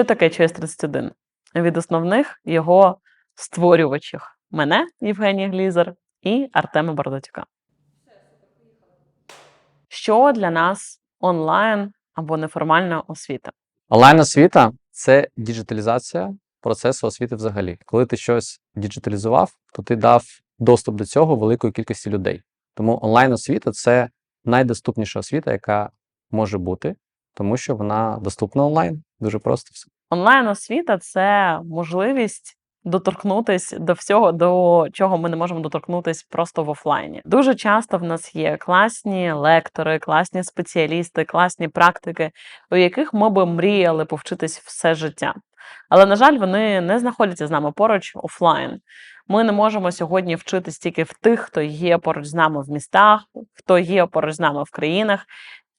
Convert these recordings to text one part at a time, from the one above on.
Що таке Choice 31? Від основних його створювачів мене, Євгенія Глізер, і Артема Бардатюка. Що для нас онлайн або неформальна освіта? Онлайн освіта це діджиталізація процесу освіти взагалі. Коли ти щось діджиталізував, то ти дав доступ до цього великої кількості людей. Тому онлайн освіта це найдоступніша освіта, яка може бути, тому що вона доступна онлайн. Дуже просто все. Онлайн освіта це можливість доторкнутись до всього, до чого ми не можемо доторкнутись просто в офлайні. Дуже часто в нас є класні лектори, класні спеціалісти, класні практики, у яких ми би мріяли повчитись все життя. Але, на жаль, вони не знаходяться з нами поруч офлайн. Ми не можемо сьогодні вчитись тільки в тих, хто є поруч з нами в містах, хто є поруч з нами в країнах.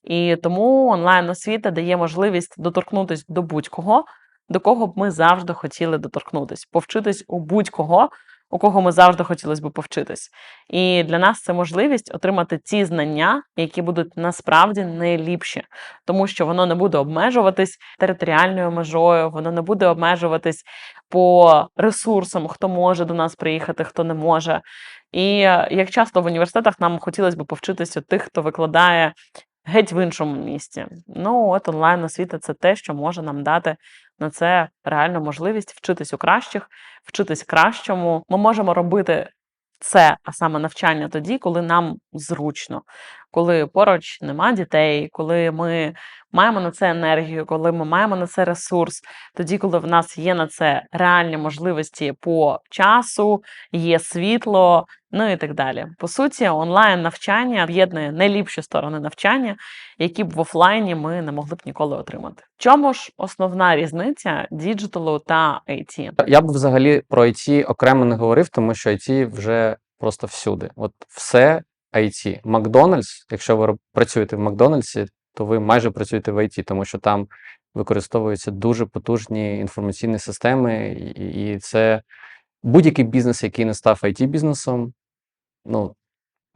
І тому онлайн освіта дає можливість доторкнутись до будь-кого, до кого б ми завжди хотіли доторкнутись, повчитись у будь-кого, у кого ми завжди хотілося б повчитись. І для нас це можливість отримати ті знання, які будуть насправді найліпші, тому що воно не буде обмежуватись територіальною межою, воно не буде обмежуватись по ресурсам, хто може до нас приїхати, хто не може. І е, як часто в університетах нам хотілося б повчитися тих, хто викладає геть в іншому місті. Ну, от онлайн освіта це те, що може нам дати на це реальну можливість вчитись у кращих, вчитись кращому. Ми можемо робити це, а саме навчання тоді, коли нам зручно, коли поруч нема дітей, коли ми маємо на це енергію, коли ми маємо на це ресурс, тоді, коли в нас є на це реальні можливості по часу, є світло, ну і так далі. По суті, онлайн навчання об'єднує найліпші сторони навчання, які б в офлайні ми не могли б ніколи отримати. Чому ж основна різниця діджиталу та IT? Я б взагалі про IT окремо не говорив, тому що IT вже просто всюди. От все IT. Макдональдс, якщо ви працюєте в Макдональдсі, то ви майже працюєте в IT, тому що там використовуються дуже потужні інформаційні системи, і, це будь-який бізнес, який не став it бізнесом, ну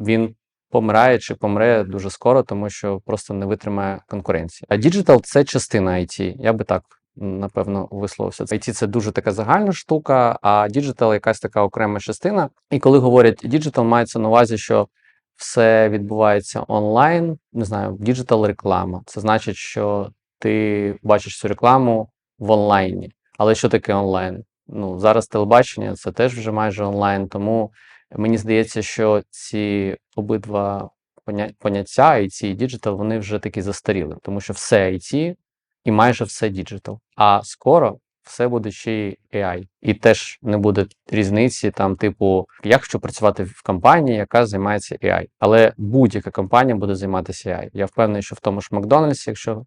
він помирає чи помре дуже скоро, тому що просто не витримає конкуренції. А діджитал це частина IT. Я би так напевно висловився. IT це дуже така загальна штука, а діджитал якась така окрема частина. І коли говорять діджитал, мається на увазі, що все відбувається онлайн. Не знаю, діджитал реклама. Це значить, що ти бачиш цю рекламу в онлайні. Але що таке онлайн? Ну зараз телебачення це теж вже майже онлайн. Тому мені здається, що ці обидва поня- поняття IT і діджитал, вони вже такі застаріли, тому що все IT і майже все діджитал. А скоро все буде ще й AI. І теж не буде різниці, там, типу, я хочу працювати в компанії, яка займається AI. Але будь-яка компанія буде займатися AI. Я впевнений, що в тому ж Макдональдсі, якщо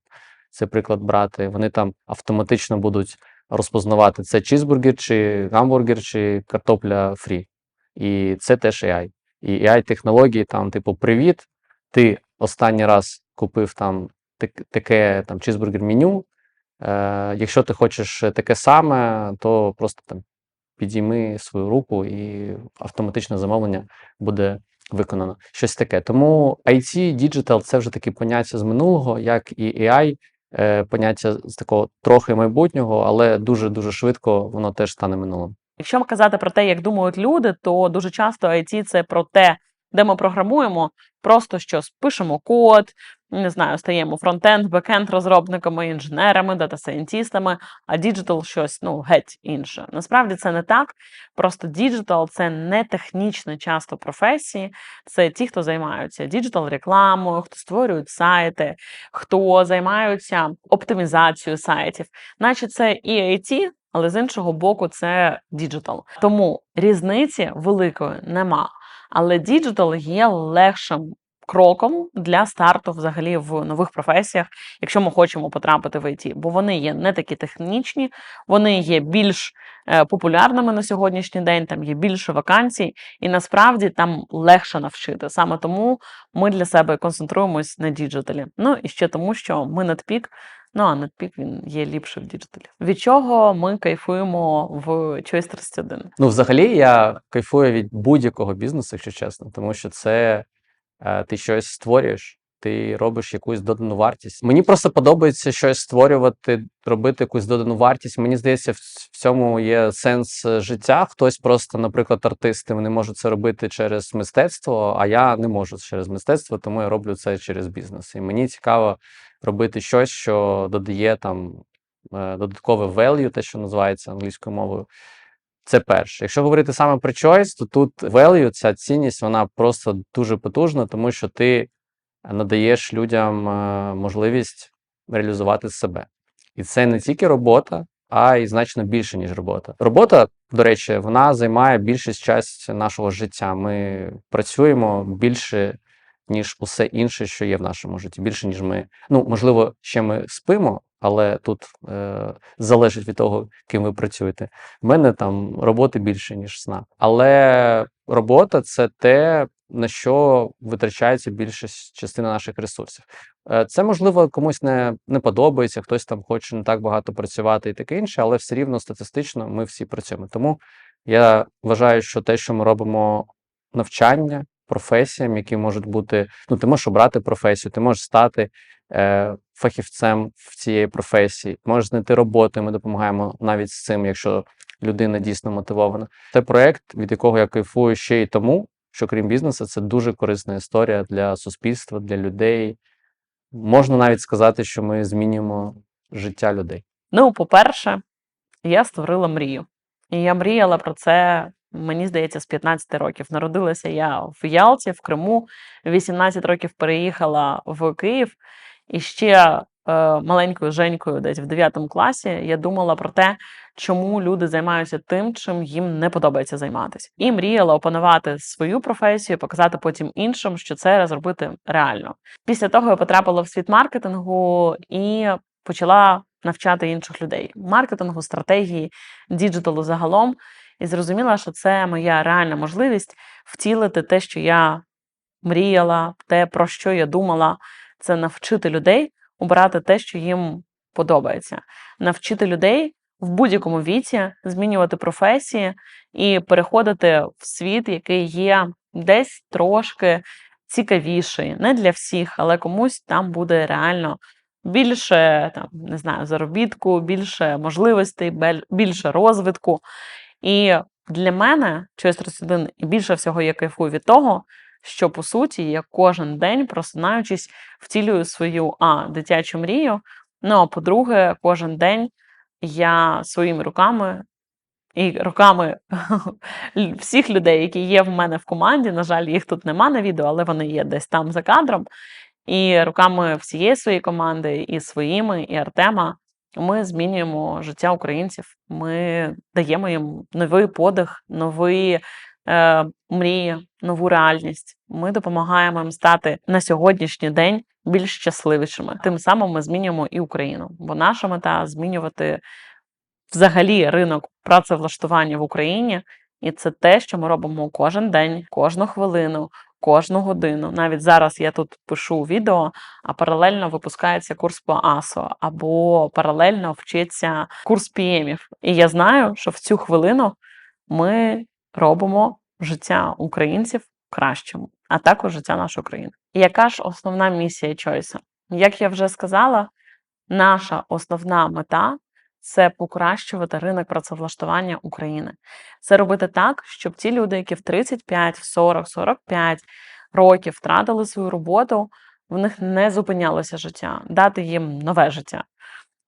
цей приклад брати, вони там автоматично будуть розпознавати це чізбургер, чи гамбургер, чи картопля фрі. І це теж AI. І AI-технології, там, типу, привіт, ти останній раз купив там таке там чізбургер меню. Е, якщо ти хочеш таке саме, то просто там підійми свою руку і автоматичне замовлення буде виконано. Щось таке. Тому IT, Digital – це вже такі поняття з минулого, як і AI, е, поняття з такого трохи майбутнього, але дуже-дуже швидко воно теж стане минулим. Якщо казати про те, як думають люди, то дуже часто IT це про те, де ми програмуємо, просто що пишемо код, не знаю, стаємо фронтенд, бекенд розробниками, інженерами, дата-сайентістами, а діджитал щось ну геть інше. Насправді це не так. Просто діджитал це не технічно часто професії. Це ті, хто займаються діджитал рекламою, хто створюють сайти, хто займаються оптимізацією сайтів, наче це і IT, але з іншого боку, це діджитал. Тому різниці великої нема. Але діджитал є легшим кроком для старту взагалі в нових професіях, якщо ми хочемо потрапити в IT. Бо вони є не такі технічні, вони є більш е, популярними на сьогоднішній день, там є більше вакансій, і насправді там легше навчити. Саме тому ми для себе концентруємось на діджиталі. Ну і ще тому, що ми надпік. Ну, а NetPeak, він є ліпше в діджиталі. Від чого ми кайфуємо в Choice 31? Ну, взагалі, я кайфую від будь-якого бізнесу, якщо чесно, тому що це е, ти щось створюєш, ти робиш якусь додану вартість. Мені просто подобається щось створювати, робити якусь додану вартість. Мені здається, в цьому є сенс е, життя. Хтось просто, наприклад, артисти, вони можуть це робити через мистецтво, а я не можу через мистецтво, тому я роблю це через бізнес. І мені цікаво робити щось, що додає там е, додаткове value, те, що називається англійською мовою. Це перше. Якщо говорити саме про choice, то тут value, ця цінність, вона просто дуже потужна, тому що ти надаєш людям е, можливість реалізувати себе. І це не тільки робота, а й значно більше, ніж робота. Робота, до речі, вона займає більшість часть нашого життя. Ми працюємо більше, ніж усе інше, що є в нашому житті. Більше, ніж ми. Ну, можливо, ще ми спимо, але тут е, залежить від того, ким ви працюєте. В мене там роботи більше, ніж сна. Але робота це те, на що витрачається більшість частина наших ресурсів. Е, Це можливо комусь не, не подобається, хтось там хоче не так багато працювати і таке інше, але все рівно статистично ми всі працюємо. Тому я вважаю, що те, що ми робимо навчання професіям, які можуть бути, ну ти можеш обрати професію, ти можеш стати е, фахівцем в цієї професії, можеш знайти роботу, і ми допомагаємо навіть з цим, якщо людина дійсно мотивована. Це проект, від якого я кайфую ще й тому, що крім бізнесу, це дуже корисна історія для суспільства, для людей. Можна навіть сказати, що ми змінюємо життя людей. Ну, по-перше, я створила мрію. І я мріяла про це, мені здається, з 15 років. Народилася я в Ялті, в Криму. 18 років переїхала в Київ. І ще маленькою Женькою, десь в 9 класі, я думала про те, чому люди займаються тим, чим їм не подобається займатися. І мріяла опанувати свою професію, показати потім іншим, що це зробити реально. Після того я потрапила в світ маркетингу і почала навчати інших людей маркетингу, стратегії, діджиталу загалом. І зрозуміла, що це моя реальна можливість втілити те, що я мріяла, те, про що я думала, це навчити людей обирати те, що їм подобається, навчити людей в будь-якому віці змінювати професії і переходити в світ, який є десь трошки цікавіший, не для всіх, але комусь там буде реально більше там, не знаю, заробітку, більше можливостей, більше розвитку. І для мене Choice 31 і більше всього я кайфую від того, що по суті я кожен день, просинаючись, втілюю свою а, дитячу мрію. Ну а по-друге, кожен день я своїми руками і руками всіх людей, які є в мене в команді. На жаль, їх тут нема на відео, але вони є десь там за кадром. І руками всієї своєї команди, і своїми, і Артема, ми змінюємо життя українців. Ми даємо їм новий подих, нові е, мрії, нову реальність. Ми допомагаємо їм стати на сьогоднішній день більш щасливішими. Тим самим ми змінюємо і Україну. Бо наша мета змінювати взагалі ринок працевлаштування в Україні. І це те, що ми робимо кожен день, кожну хвилину, кожну годину. Навіть зараз я тут пишу відео, а паралельно випускається курс по АСО, або паралельно вчиться курс піємів. І я знаю, що в цю хвилину ми робимо життя українців кращим, а також життя нашої країни. Яка ж основна місія Чойса? Як я вже сказала, наша основна мета це покращувати ринок працевлаштування України. Це робити так, щоб ті люди, які в 35, в 40, 45 років втратили свою роботу, в них не зупинялося життя, дати їм нове життя.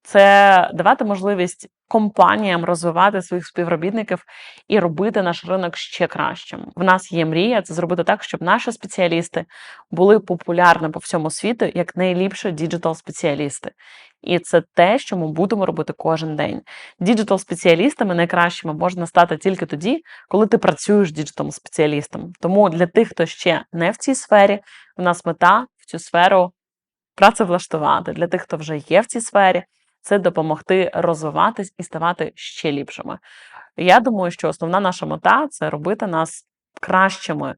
Це давати можливість компаніям розвивати своїх співробітників і робити наш ринок ще кращим. В нас є мрія це зробити так, щоб наші спеціалісти були популярні по всьому світу як найліпші діджитал-спеціалісти. І це те, що ми будемо робити кожен день. Діджитал-спеціалістами найкращими можна стати тільки тоді, коли ти працюєш діджитал-спеціалістом. Тому для тих, хто ще не в цій сфері, в нас мета в цю сферу працевлаштувати. Для тих, хто вже є в цій сфері, це допомогти розвиватись і ставати ще ліпшими. Я думаю, що основна наша мета це робити нас кращими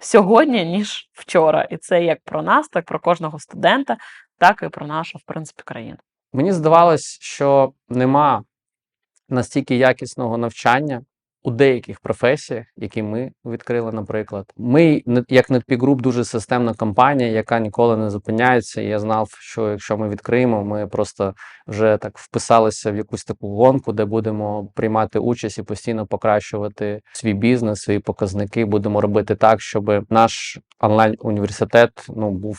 сьогодні, ніж вчора. І це як про нас, так про кожного студента, так і про нашу, в принципі, країну. Мені здавалось, що нема настільки якісного навчання у деяких професіях, які ми відкрили, наприклад. Ми, як NetPeak дуже системна компанія, яка ніколи не зупиняється. Я знав, що якщо ми відкриємо, ми просто вже так вписалися в якусь таку гонку, де будемо приймати участь і постійно покращувати свій бізнес, свої показники. Будемо робити так, щоб наш онлайн-університет ну, був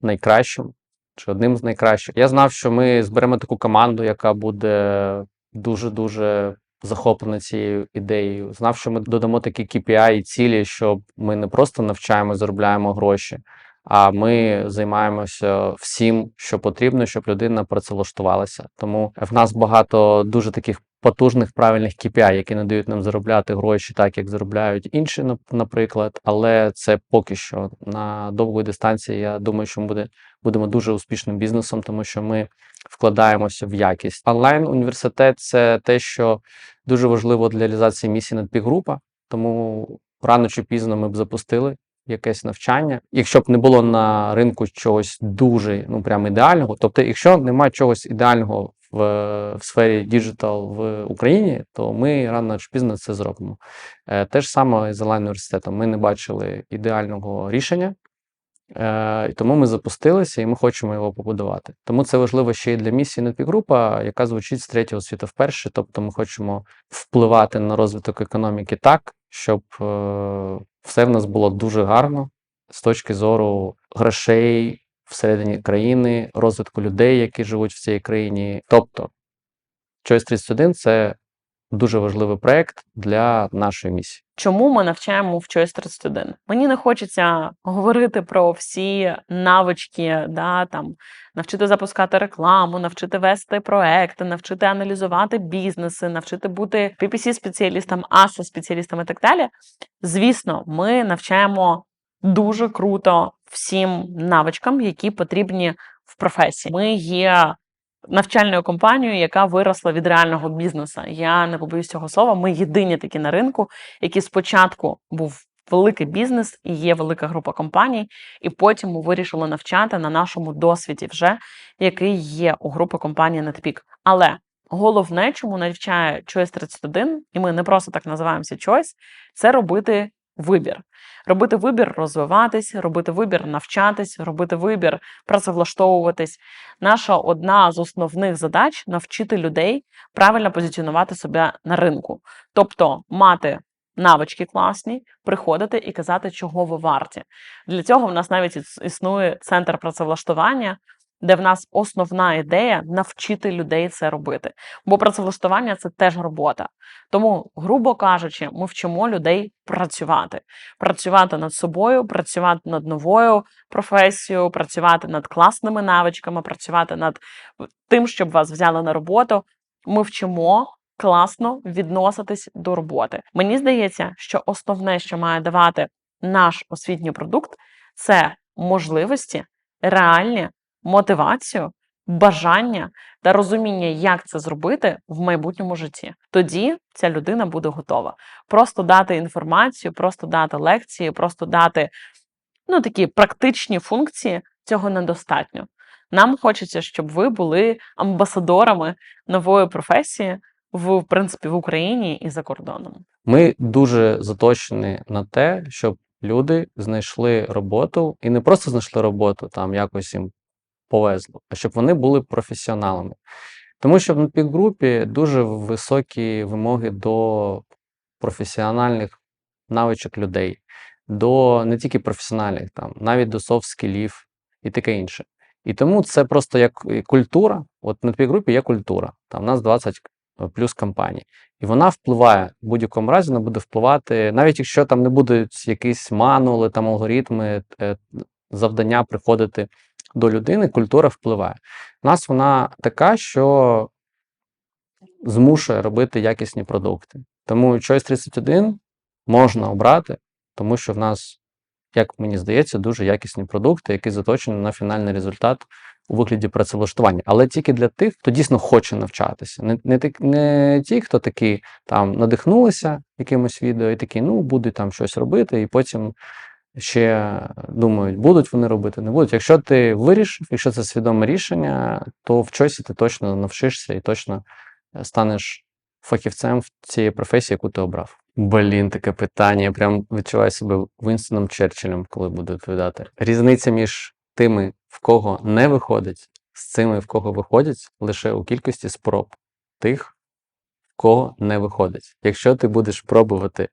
найкращим чи одним з найкращих. Я знав, що ми зберемо таку команду, яка буде дуже дуже захоплена цією ідеєю. Знав, що ми додамо такі KPI і цілі, щоб ми не просто навчаємо, заробляємо гроші, а ми займаємося всім, що потрібно, щоб людина працевлаштувалася. Тому в нас багато дуже таких потужних правильних KPI, які не дають нам заробляти гроші, так як заробляють інші, нап- наприклад. Але це поки що на довгої дистанції. Я думаю, що ми буде, будемо дуже успішним бізнесом, тому що ми вкладаємося в якість. Онлайн університет це те, що дуже важливо для реалізації місії надпігрупа, тому рано чи пізно ми б запустили якесь навчання. Якщо б не було на ринку чогось дуже ну прям ідеального, тобто, якщо немає чогось ідеального в, в сфері діджитал в Україні, то ми рано чи пізно це зробимо. Е, те ж саме з онлайн університетом. Ми не бачили ідеального рішення. Е, і тому ми запустилися і ми хочемо його побудувати. Тому це важливо ще й для місії NetPeak яка звучить з третього світу вперше. Тобто ми хочемо впливати на розвиток економіки так, щоб е, все в нас було дуже гарно з точки зору грошей всередині країни, розвитку людей, які живуть в цій країні. Тобто, Choice 31 – це дуже важливий проект для нашої місії. Чому ми навчаємо в Choice 31? Мені не хочеться говорити про всі навички, да, там, навчити запускати рекламу, навчити вести проекти, навчити аналізувати бізнеси, навчити бути PPC-спеціалістом, ASA-спеціалістом і так далі. Звісно, ми навчаємо дуже круто всім навичкам, які потрібні в професії. Ми є навчальною компанією, яка виросла від реального бізнесу. Я не побоюсь цього слова. Ми єдині такі на ринку, які спочатку був великий бізнес і є велика група компаній, і потім ми вирішили навчати на нашому досвіді, вже який є у групи компанії NetPeak. Але головне, чому навчає Choice 31, і ми не просто так називаємося Choice, це робити вибір. Робити вибір розвиватись, робити вибір навчатись, робити вибір працевлаштовуватись. Наша одна з основних задач навчити людей правильно позиціонувати себе на ринку, тобто мати навички класні, приходити і казати, чого ви варті. Для цього в нас навіть існує центр працевлаштування, де в нас основна ідея навчити людей це робити. Бо працевлаштування це теж робота. Тому, грубо кажучи, ми вчимо людей працювати, працювати над собою, працювати над новою професією, працювати над класними навичками, працювати над тим, щоб вас взяли на роботу. Ми вчимо класно відноситись до роботи. Мені здається, що основне, що має давати наш освітній продукт, це можливості, реальні мотивацію, бажання та розуміння, як це зробити в майбутньому житті. Тоді ця людина буде готова. Просто дати інформацію, просто дати лекції, просто дати ну, такі практичні функції цього недостатньо. Нам хочеться, щоб ви були амбасадорами нової професії в, принципі в Україні і за кордоном. Ми дуже заточені на те, щоб люди знайшли роботу і не просто знайшли роботу, там якось їм повезло, а щоб вони були професіоналами. Тому що в пікгрупі дуже високі вимоги до професіональних навичок людей, до не тільки професіональних, там, навіть до софт-скілів і таке інше. І тому це просто як культура. От на пікгрупі є культура. Там у нас 20 плюс компаній. І вона впливає в будь-якому разі, вона буде впливати, навіть якщо там не будуть якісь мануали, там алгоритми, е, завдання приходити до людини, культура впливає. У нас вона така, що змушує робити якісні продукти. Тому Choice 31 можна обрати, тому що в нас, як мені здається, дуже якісні продукти, які заточені на фінальний результат у вигляді працевлаштування. Але тільки для тих, хто дійсно хоче навчатися. Не, не, не ті, хто такі там надихнулися якимось відео, і такі, ну, будуть там щось робити, і потім ще думають, будуть вони робити, не будуть. Якщо ти вирішив, якщо це свідоме рішення, то в чойсі ти точно навчишся і точно е, станеш фахівцем в цієї професії, яку ти обрав? Блін, таке питання. Я прям відчуваю себе Вінстоном Черчиллем, коли буду відповідати. Різниця між тими, в кого не виходить, з цими, в кого виходять, лише у кількості спроб тих, в кого не виходить. Якщо ти будеш пробувати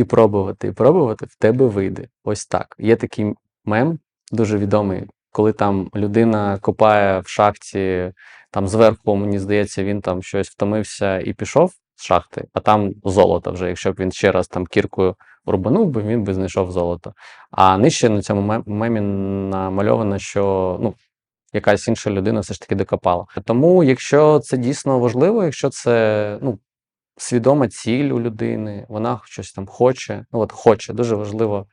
і пробувати, і пробувати, в тебе вийде. Ось так. Є такий мем, дуже відомий, коли там людина копає в шахті, там зверху, мені здається, він там щось втомився і пішов з шахти, а там золото вже. Якщо б він ще раз там кіркою рубанув би, він би знайшов золото. А нижче на цьому мемі намальовано, що ну, якась інша людина все ж таки докопала. Тому, якщо це дійсно важливо, якщо це ну, свідома ціль у людини, вона щось там хоче, ну от хоче, дуже важливо.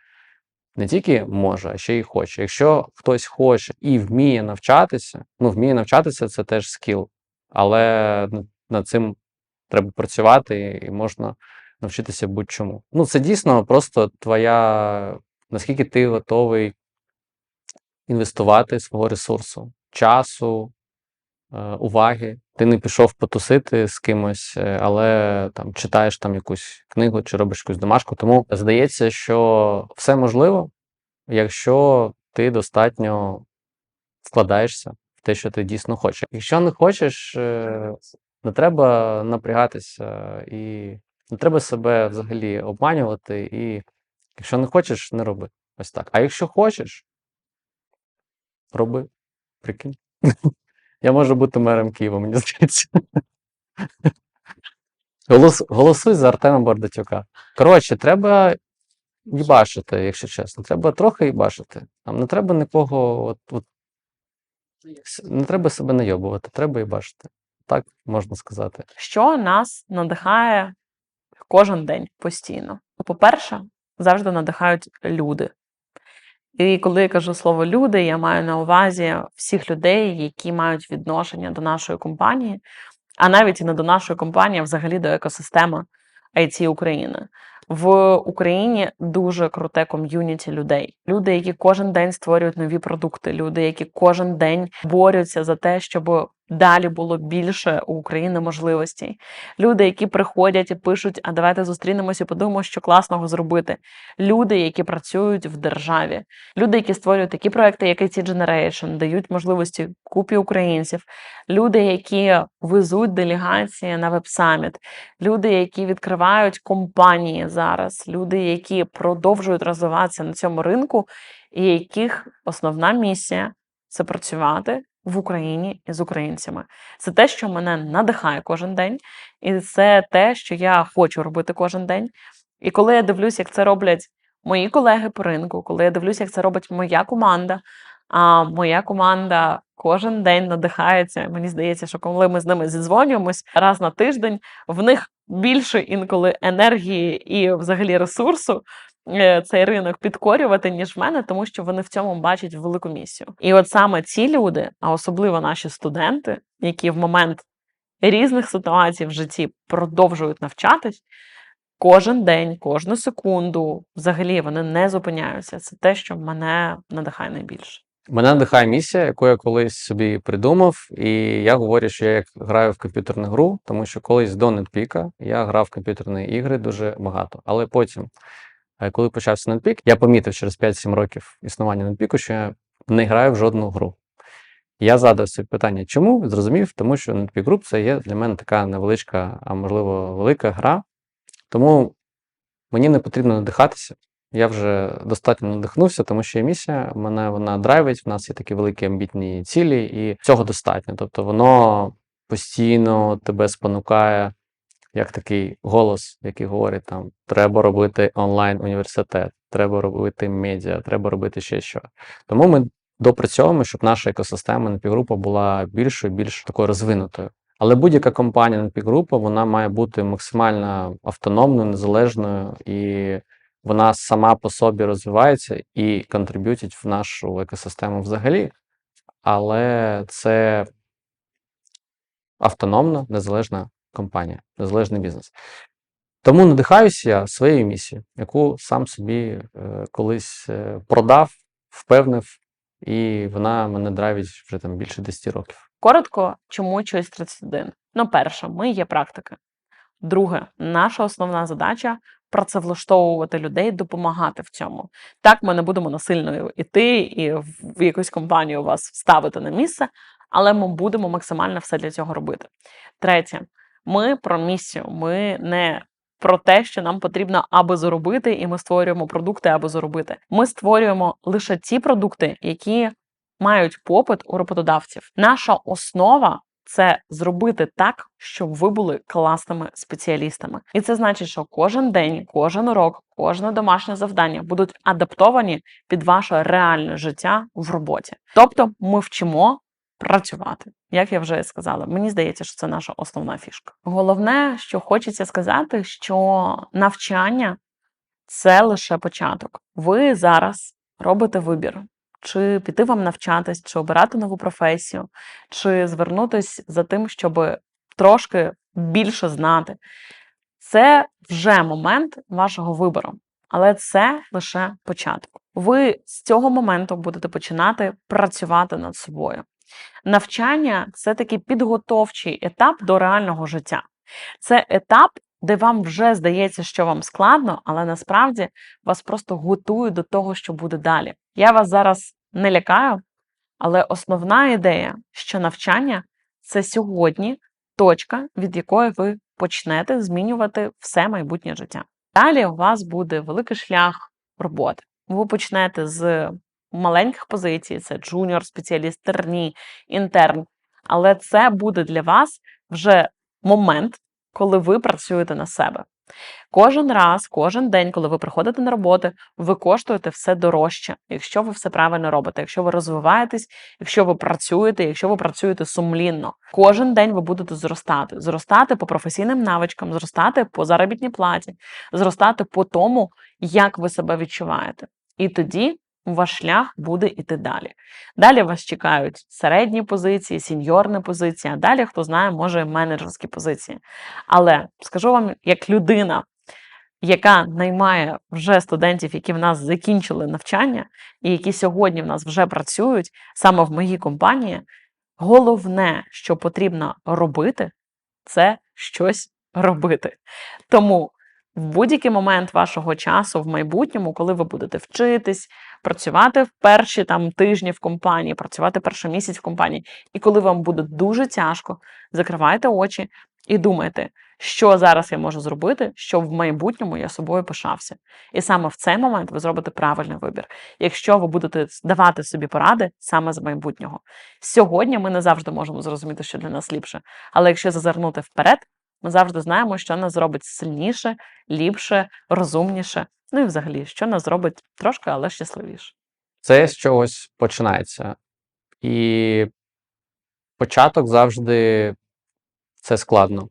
Не тільки може, а ще й хоче. Якщо хтось хоче і вміє навчатися, ну вміє навчатися, це теж скіл, але над цим треба працювати і можна навчитися будь-чому. Ну, це дійсно просто твоя, наскільки ти готовий інвестувати свого ресурсу, часу, е, уваги. Ти не пішов потусити з кимось, е, але там читаєш там якусь книгу чи робиш якусь домашку. Тому здається, що все можливо, якщо ти достатньо вкладаєшся в те, що ти дійсно хочеш. Якщо не хочеш, е, не треба напрягатися і не треба себе взагалі обманювати. І якщо не хочеш, не роби. Ось так. А якщо хочеш, роби. Прикинь. Я можу бути мером Києва, мені здається. Голос, голосуй за Артема Бардатюка. Коротше, треба їбашити, якщо чесно. Треба трохи їбашити. Там не треба нікого, от, от, не треба себе найобувати, треба їбашити. Так можна сказати. Що нас надихає кожен день постійно? По-перше, завжди надихають люди. І коли я кажу слово люди, я маю на увазі всіх людей, які мають відношення до нашої компанії, а навіть і не до нашої компанії, а взагалі до екосистеми IT України. В Україні дуже круте ком'юніті людей. Люди, які кожен день створюють нові продукти, люди, які кожен день борються за те, щоб далі було більше у України можливостей. Люди, які приходять і пишуть: а давайте зустрінемося подумаємо, що класного зробити. Люди, які працюють в державі, люди, які створюють такі проекти, як IT Generation, дають можливості купі українців, люди, які везуть делегації на веб-саміт, люди, які відкривають компанії зараз, люди, які продовжують розвиватися на цьому ринку, і яких основна місія це працювати в Україні і з українцями. Це те, що мене надихає кожен день, і це те, що я хочу робити кожен день. І коли я дивлюсь, як це роблять мої колеги по ринку, коли я дивлюсь, як це робить моя команда, а моя команда кожен день надихається. Мені здається, що коли ми з ними зідзвонюємось раз на тиждень, в них більше інколи енергії і взагалі ресурсу цей ринок підкорювати, ніж в мене, тому що вони в цьому бачать велику місію. І от саме ці люди, а особливо наші студенти, які в момент різних ситуацій в житті продовжують навчатись. Кожен день, кожну секунду, взагалі вони не зупиняються. Це те, що мене надихає найбільше. Мене надихає місія, яку я колись собі придумав, і я говорю, що я як граю в комп'ютерну гру, тому що колись до NetPeak я грав в комп'ютерні ігри дуже багато. Але потім, е, коли почався NetPeak, я помітив через 5-7 років існування NetPeak, що я не граю в жодну гру. Я задав собі питання, чому? Зрозумів, тому що NetPeak Group це є для мене така невеличка, а можливо, велика гра. Тому мені не потрібно надихатися. Я вже достатньо надихнувся, тому що є місія, мене вона драйвить, в нас є такі великі амбітні цілі, і цього достатньо. Тобто воно постійно тебе спонукає, як такий голос, який говорить там: треба робити онлайн-університет, треба робити медіа, треба робити ще що. Тому ми допрацьовуємо, щоб наша екосистема напівгрупа була більшою, більш такою розвинутою. Але будь-яка компанія напівгрупа, вона має бути максимально автономною, незалежною і вона сама по собі розвивається і контриб'ютить в нашу екосистему взагалі, але це автономна, незалежна компанія, незалежний бізнес. Тому надихаюся я своєю місією, яку сам собі е, колись е, продав, впевнив, і вона мене драйвить вже там більше 10 років. Коротко, чому чогось 31? Ну, перше, ми є практики. Друге, наша основна задача працевлаштовувати людей, допомагати в цьому. Так, ми не будемо насильно йти і в якусь компанію вас ставити на місце, але ми будемо максимально все для цього робити. Третє, ми про місію. Ми не про те, що нам потрібно аби заробити, і ми створюємо продукти, аби заробити. Ми створюємо лише ті продукти, які мають попит у роботодавців. Наша основа це зробити так, щоб ви були класними спеціалістами. І це значить, що кожен день, кожен урок, кожне домашнє завдання будуть адаптовані під ваше реальне життя в роботі. Тобто, ми вчимо працювати, як я вже сказала. Мені здається, що це наша основна фішка. Головне, що хочеться сказати, що навчання це лише початок. Ви зараз робите вибір. Чи піти вам навчатись, чи обирати нову професію, чи звернутись за тим, щоб трошки більше знати. Це вже момент вашого вибору, але це лише початок. Ви з цього моменту будете починати працювати над собою. Навчання це такий підготовчий етап до реального життя. Це етап, де вам вже здається, що вам складно, але насправді вас просто готують до того, що буде далі. Я вас зараз не лякаю, але основна ідея, що навчання це сьогодні точка, від якої ви почнете змінювати все майбутнє життя. Далі у вас буде великий шлях роботи. Ви почнете з маленьких позицій: це джуніор, спеціаліст, терні, інтерн. Але це буде для вас вже момент, коли ви працюєте на себе. Кожен раз, кожен день, коли ви приходите на роботу, ви коштуєте все дорожче, якщо ви все правильно робите, якщо ви розвиваєтесь, якщо ви працюєте, якщо ви працюєте сумлінно. Кожен день ви будете зростати, зростати по професійним навичкам, зростати по заробітній платі, зростати по тому, як ви себе відчуваєте. І тоді ваш шлях буде іти далі. Далі вас чекають середні позиції, сіньорні позиції, а далі, хто знає, може менеджерські позиції. Але скажу вам, як людина, яка наймає вже студентів, які в нас закінчили навчання, і які сьогодні в нас вже працюють саме в моїй компанії, головне, що потрібно робити, це щось робити. Тому в будь-який момент вашого часу в майбутньому, коли ви будете вчитись, працювати в перші там тижні в компанії, працювати перший місяць в компанії, і коли вам буде дуже тяжко, закривайте очі і думайте, що зараз я можу зробити, щоб в майбутньому я собою пишався. І саме в цей момент ви зробите правильний вибір, якщо ви будете давати собі поради саме з майбутнього. Сьогодні ми не завжди можемо зрозуміти, що для нас ліпше, але якщо зазирнути вперед, ми завжди знаємо, що нас зробить сильніше, ліпше, розумніше. Ну і взагалі, що нас зробить трошки, але щасливіше. Це з чогось починається. І початок завжди це складно.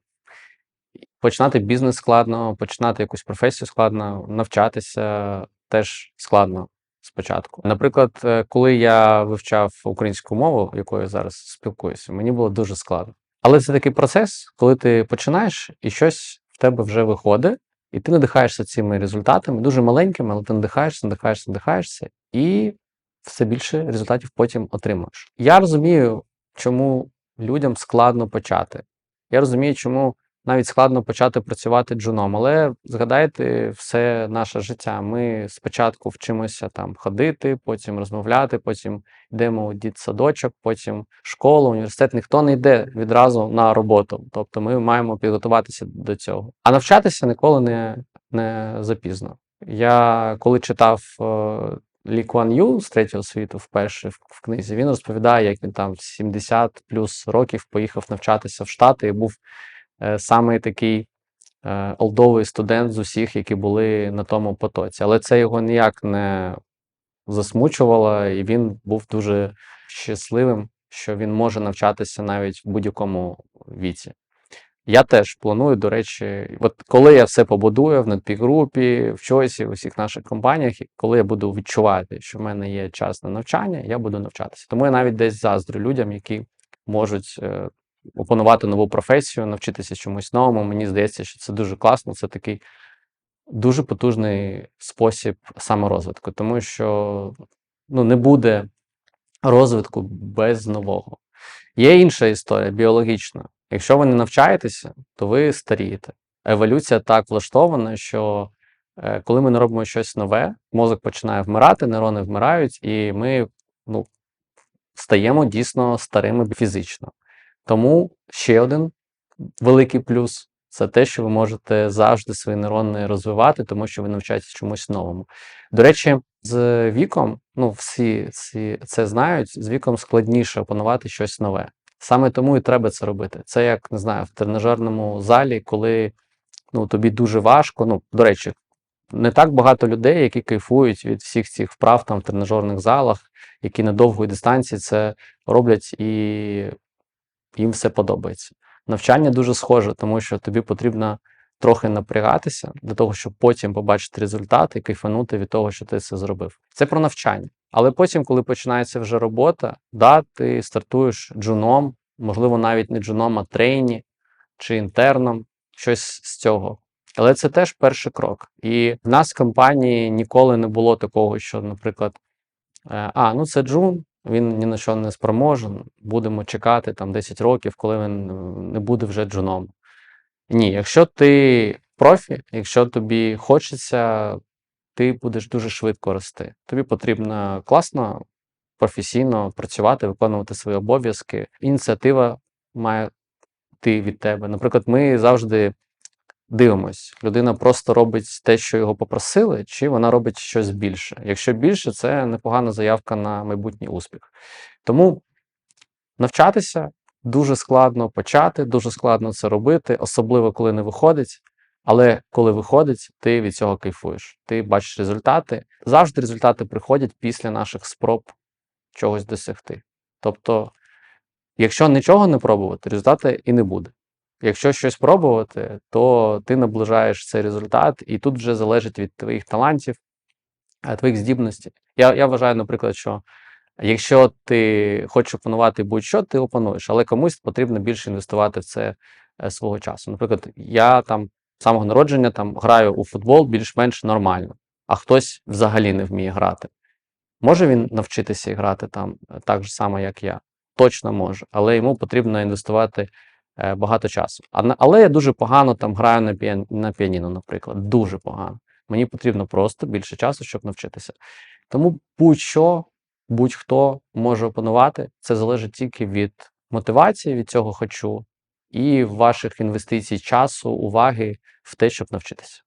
Починати бізнес складно, починати якусь професію складно, навчатися теж складно спочатку. Наприклад, е, коли я вивчав українську мову, якою я зараз спілкуюся, мені було дуже складно. Але це такий процес, коли ти починаєш і щось в тебе вже виходить, і ти надихаєшся цими результатами, дуже маленькими, але ти надихаєшся, надихаєшся, надихаєшся, і все більше результатів потім отримуєш. Я розумію, чому людям складно почати. Я розумію, чому навіть складно почати працювати джуном, але згадайте все наше життя. Ми спочатку вчимося там ходити, потім розмовляти, потім йдемо у дітсадочок, потім школу, університет. Ніхто не йде відразу на роботу. Тобто ми маємо підготуватися до цього. А навчатися ніколи не, не запізно. Я коли читав е, Лі Куан Ю з третього світу вперше в, книзі, він розповідає, як він там в 70 плюс років поїхав навчатися в Штати і був е, саме такий е, олдовий студент з усіх, які були на тому потоці. Але це його ніяк не засмучувало, і він був дуже щасливим, що він може навчатися навіть в будь-якому віці. Я теж планую, до речі, от коли я все побудую в надпігрупі, в чойсі, в усіх наших компаніях, коли я буду відчувати, що в мене є час на навчання, я буду навчатися. Тому я навіть десь заздрю людям, які можуть е, опанувати нову професію, навчитися чомусь новому. Мені здається, що це дуже класно. Це такий дуже потужний спосіб саморозвитку, тому що ну, не буде розвитку без нового. Є інша історія біологічна. Якщо ви не навчаєтеся, то ви старієте. Еволюція так влаштована, що е, коли ми не робимо щось нове, мозок починає вмирати, нейрони вмирають, і ми ну, стаємо дійсно старими фізично. Тому ще один великий плюс це те, що ви можете завжди свої нейрони розвивати, тому що ви навчаєтесь чомусь новому. До речі, з віком, ну всі, всі це знають, з віком складніше опанувати щось нове. Саме тому і треба це робити. Це як не знаю, в тренажерному залі, коли ну, тобі дуже важко. Ну, до речі, не так багато людей, які кайфують від всіх цих вправ там в тренажерних залах, які на довгої дистанції це роблять і їм все подобається. Навчання дуже схоже, тому що тобі потрібно трохи напрягатися для того, щоб потім побачити результати і кайфанути від того, що ти це зробив. Це про навчання. Але потім, коли починається вже робота, да, ти стартуєш джуном, можливо, навіть не джуном, а трейні чи інтерном, щось з цього. Але це теж перший крок. І в нас в компанії ніколи не було такого, що, наприклад, е, а, ну це джун, він ні на що не спроможен, будемо чекати там 10 років, коли він е, не буде вже джуном. Ні, якщо ти профі, якщо тобі хочеться, ти будеш дуже швидко рости. Тобі потрібно класно, професійно працювати, виконувати свої обов'язки. Ініціатива має йти від тебе. Наприклад, ми завжди дивимось, людина просто робить те, що його попросили, чи вона робить щось більше. Якщо більше, це непогана заявка на майбутній успіх. Тому навчатися дуже складно почати, дуже складно це робити, особливо коли не виходить. Але коли виходить, ти від цього кайфуєш. Ти бачиш результати. Завжди результати приходять після наших спроб чогось досягти. Тобто, якщо нічого не пробувати, результати і не буде. Якщо щось пробувати, то ти наближаєш цей результат, і тут вже залежить від твоїх талантів, е, твоїх здібностей. Я, я вважаю, наприклад, що якщо ти хочеш опанувати будь-що, ти опануєш, але комусь потрібно більше інвестувати в це е, свого часу. Наприклад, я там з самого народження там граю у футбол більш-менш нормально, а хтось взагалі не вміє грати. Може він навчитися грати там е, так же само, як я? Точно може, але йому потрібно інвестувати багато часу. Але я дуже погано там граю на піаніно, наприклад. Дуже погано. Мені потрібно просто більше часу, щоб навчитися. Тому будь-що, будь-хто може опанувати. Це залежить тільки від мотивації, від цього хочу, і ваших інвестицій часу, уваги в те, щоб навчитися.